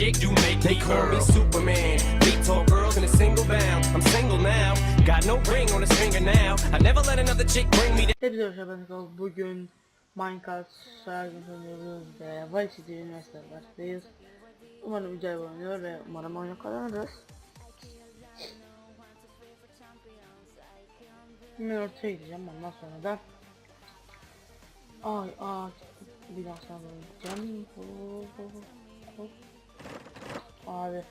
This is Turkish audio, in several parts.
chick you make They call me Superman. Beat tall girls in a single bound. I'm single now. Got no ring on his finger now. I never let another chick bring me. Hepinize hoş geldiniz. Bugün Minecraft Sargın oynuyoruz ve Vice City Üniversitesi'ndeyiz. Umarım güzel oynuyor ve umarım oyunu kazanırız. Hemen ortaya gideceğim ondan sonra da Ay ay bir daha gideceğim. Hop, hop, hop. Abi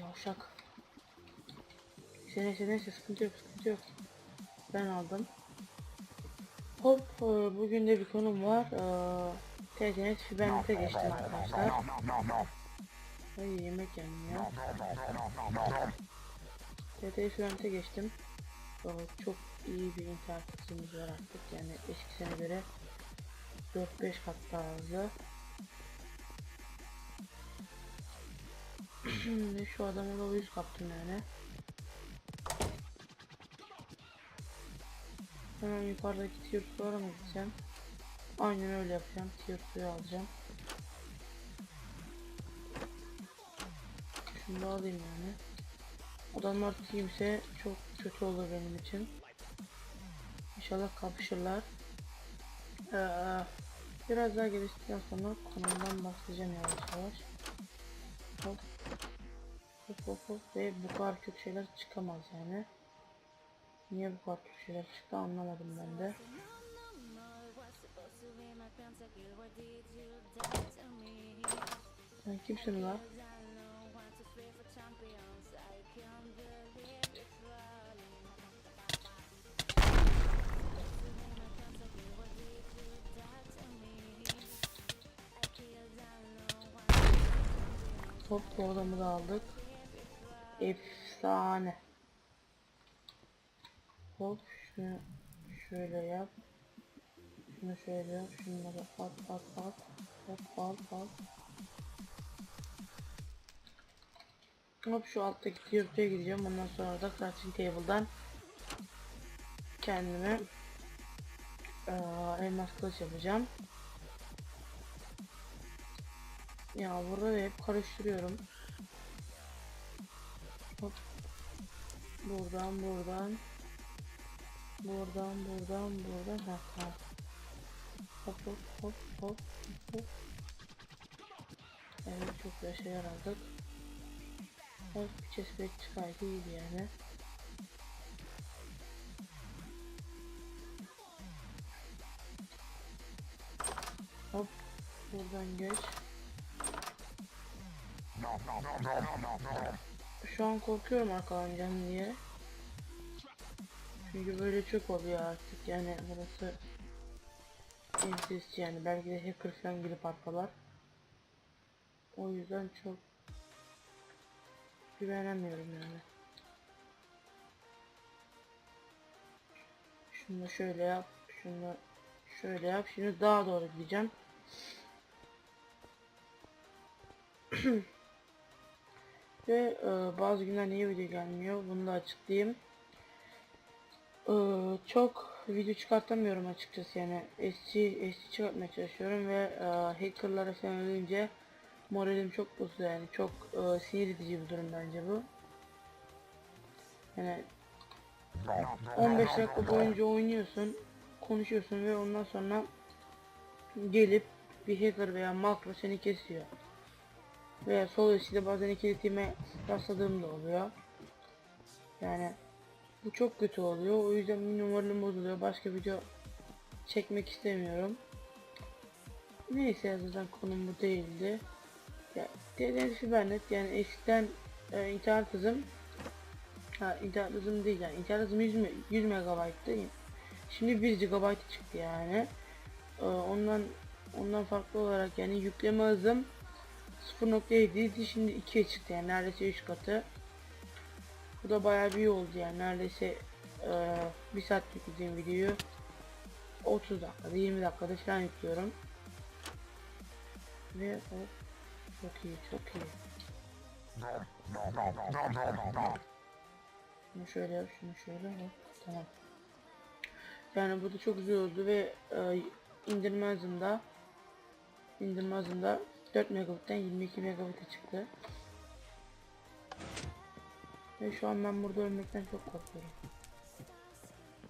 Yavşak. Neyse neyse sıkıntı yok sıkıntı yok. Ben aldım. Hop e, bugün de bir konum var. Eee TCNet Fibernet'e geçtim arkadaşlar. Ay yemek yenmiyor. TCNet Fibernet'e geçtim. Çok iyi bir internet hızımız var artık. Yani eski sene göre 4-5 kat daha hızlı. Şimdi şu adamı da uyuz kaptım yani. Hemen yukarıdaki tier sulara mı gideceğim? Aynen öyle yapacağım. Tier suyu alacağım. Şunu da alayım yani. Adamlar teamse çok kötü olur benim için. İnşallah kapışırlar. Ee, biraz daha geliştikten sonra konumdan bahsedeceğim yavaş yavaş. Hop. Hop hop hop ve bu kadar kötü şeyler çıkamaz yani. Niye bu kadar kötü şeyler çıktı anlamadım ben de. Sen kimsin la? Adamı da aldık. Efsane. Hop şunu şöyle yap. Şunu şöyle yap. Şunları at at at. Hop al al. Hop şu alttaki tiyörtüye gideceğim. Ondan sonra da crafting table'dan kendime eee elmas kılıç yapacağım. Ya burada hep karıştırıyorum. Hop. Buradan buradan. Buradan buradan buradan. Ha tamam. Hop hop hop hop hop. Evet çok da şey aldık. Hop bir chestplate çıkaydı iyiydi yani. Hop buradan geç. Şu an korkuyorum arkalanacağım diye. Çünkü böyle çok oluyor artık yani burası ensiz yani belki de hacker falan girip arkalar. O yüzden çok güvenemiyorum yani. Şunu şöyle yap, şunu şöyle yap. Şimdi daha doğru gideceğim. Ve e, bazı günler niye video gelmiyor bunu da açıklayayım. E, çok video çıkartamıyorum açıkçası yani eski eski çıkartmaya çalışıyorum ve e, hackerlara ölünce moralim çok bozuluyor yani çok e, sinir edici bir durum bence bu. Yani 15 dakika boyunca oynuyorsun, konuşuyorsun ve ondan sonra gelip bir hacker veya makro seni kesiyor. Veya sol üstüde bazen ikili time rastladığım da oluyor. Yani bu çok kötü oluyor. O yüzden moralim bozuluyor. Başka video çekmek istemiyorum. Neyse zaten konum bu değildi. Ya DNS Fibernet yani eskiden e, internet hızım ha internet hızım değil yani internet hızım 100, me- 100 MB'tı. Şimdi 1 GB çıktı yani. E, ondan ondan farklı olarak yani yükleme hızım 0.7 idi şimdi 2'ye çıktı yani neredeyse 3 katı. Bu da bayağı bir oldu yani neredeyse e, 1 saat yüklediğim videoyu 30 dakikada 20 dakikada falan yüklüyorum. Ve hop çok iyi çok iyi. Şunu şöyle yap şunu şöyle hop Tamam. Yani bu da çok güzel oldu ve e, indirme hızında indirme hızında 4 megabitten 22 megabit'e çıktı. Ve şu an ben burada ölmekten çok korkuyorum.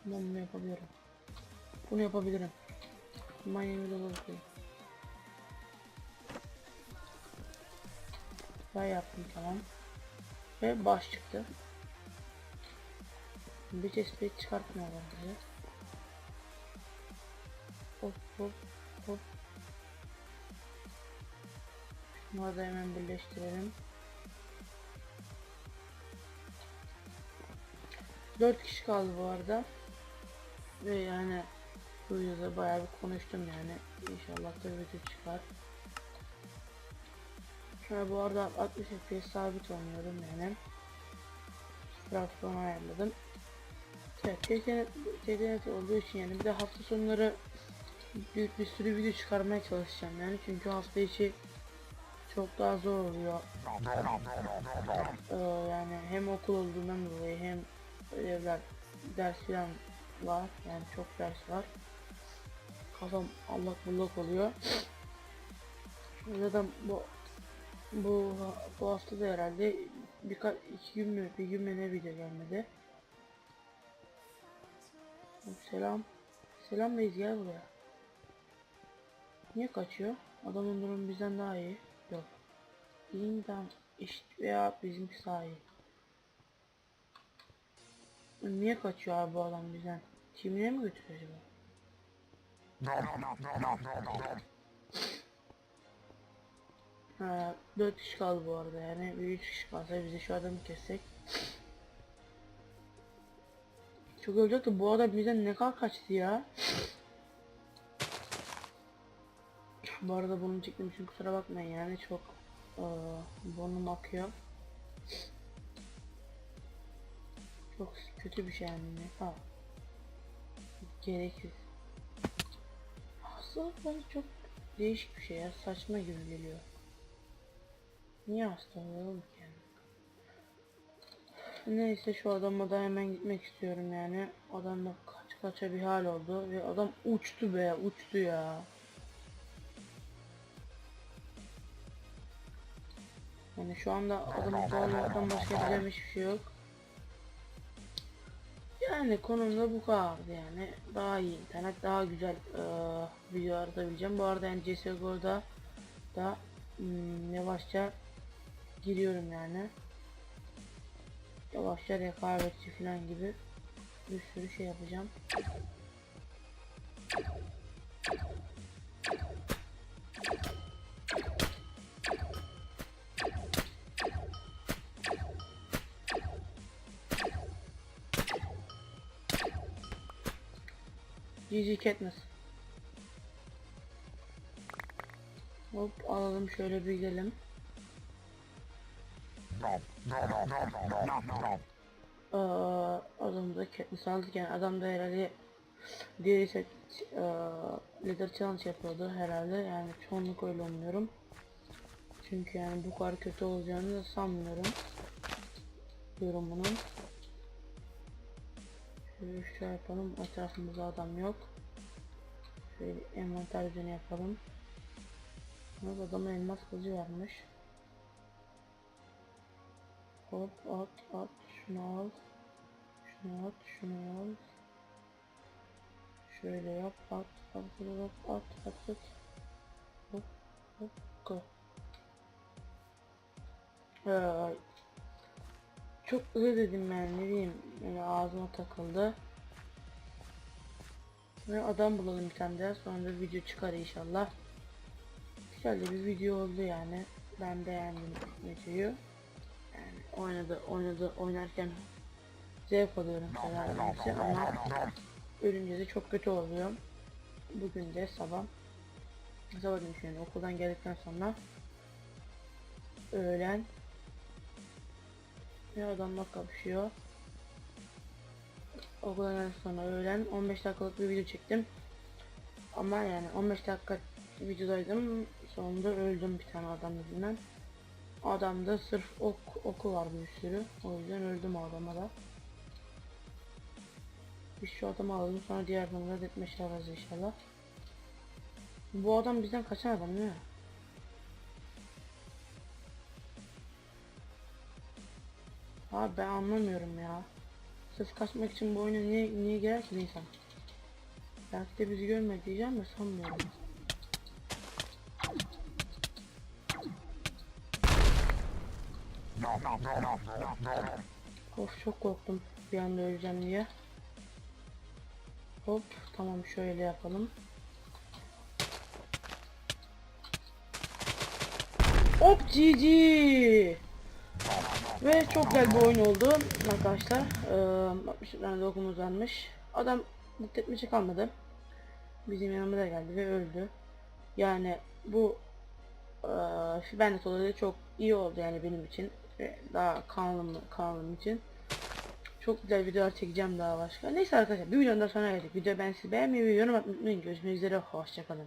Ama bunu yapabilirim. Bunu yapabilirim. Miami dolu bakayım. Ben yaptım tamam. Ve baş çıktı. Bir tespit çıkartmıyorlar bize. Hop hop hop. Şunları da hemen birleştirelim. 4 kişi kaldı bu arada. Ve yani bu videoda bayağı bir konuştum yani. İnşallah da video çıkar. Şöyle bu arada 60 FPS sabit oynuyorum yani. Trabzon ayarladım. Evet, olduğu için yani bir de hafta sonları büyük bir sürü video çıkarmaya çalışacağım yani çünkü hafta içi çok daha zor oluyor. Ee, yani hem okul olduğundan dolayı hem ödevler, ders falan var yani çok ders var. Kafam allak bullak oluyor. Zaten bu bu bu hafta da herhalde birkaç iki gün mü bir gün mü ne video gelmedi. Selam. Selam reis gel buraya. Niye kaçıyor? Adamın durumu bizden daha iyi. Yok. Tamam. İşte veya bizimki daha iyi. Niye kaçıyor abi bu adam bizden? Kimliğe mi götürüyor acaba? Ha, 4 kişi kaldı bu arada yani bir 3 kişi kalsa bize şu adamı kessek Çok da bu adam bizden ne kadar kaçtı ya Bu arada bunu çektim için kusura bakmayın yani çok eee burnum akıyor Çok kötü bir şey yani ha. Gereksiz Hastalık bence çok değişik bir şey ya saçma gibi geliyor Niye hasta oluyorum ki yani? Neyse şu adama da hemen gitmek istiyorum yani. Adam da kaç kaça bir hal oldu ve adam uçtu be uçtu ya. Yani şu anda adamı doğrulmaktan başka diyeceğim hiçbir şey yok. Yani konumda bu kadardı yani. Daha iyi internet, daha güzel eee video aratabileceğim. Bu arada yani CSGO'da da hmm, yavaşça giriyorum yani. Yavaşça rekabetçi falan gibi bir sürü şey yapacağım. GG Katniss. Hop alalım şöyle bir gidelim. Ee, adam da Katniss aldık yani adam da herhalde diğeri set e, Leader Challenge yapıyordu herhalde yani çoğunluk öyle umuyorum. Çünkü yani bu kadar kötü olacağını da sanmıyorum. Yorumunun. Şöyle şey yapalım etrafımızda adam yok. Şöyle envanter düzeni yapalım. Ama adamın elmas kılıcı varmış. Hop at at şunu al. Şunu at şunu al. Şöyle yap at at at at at at. Hop hop go. Ee, çok özledim ben ne diyeyim yani ağzıma takıldı. Ve adam bulalım bir tane daha sonra da video çıkar inşallah. De bir video oldu yani. Ben beğendim videoyu oynadı oynadı oynarken zevk alıyorum severlerse ama ölünce de çok kötü oluyor. Bugün de sabah sabah yani okuldan geldikten sonra öğlen bir adamla kapışıyor. Okuldan sonra öğlen 15 dakikalık bir video çektim. Ama yani 15 dakika videodaydım. Sonunda öldüm bir tane adam yüzünden. Adamda sırf ok, oku var bir sürü. O yüzden öldüm o adama da. Biz şu adamı alalım sonra diğer adamı da etmeşler alırız inşallah. Bu adam bizden kaçan adam değil mi? Abi ben anlamıyorum ya. Sırf kaçmak için bu oyuna niye, niye girer ki insan? Belki de bizi görmedi diyeceğim de sanmıyorum. Of çok korktum bir anda öleceğim diye. Hop tamam şöyle yapalım. Hop GG. Ve çok güzel bir oyun oldu arkadaşlar. Ee, 60 tane de okumuz varmış. Adam mutlu etmeyecek kalmadı. Bizim yanımıza geldi ve öldü. Yani bu eee Fibernet olayı çok iyi oldu yani benim için. Ve daha kanalım, kanalım için. Çok güzel videolar çekeceğim daha başka. Neyse arkadaşlar bir videonun daha sonra geldik. Videoyu ben sizi beğenmeyi ve yorum atmayı unutmayın. Görüşmek üzere. Hoşçakalın.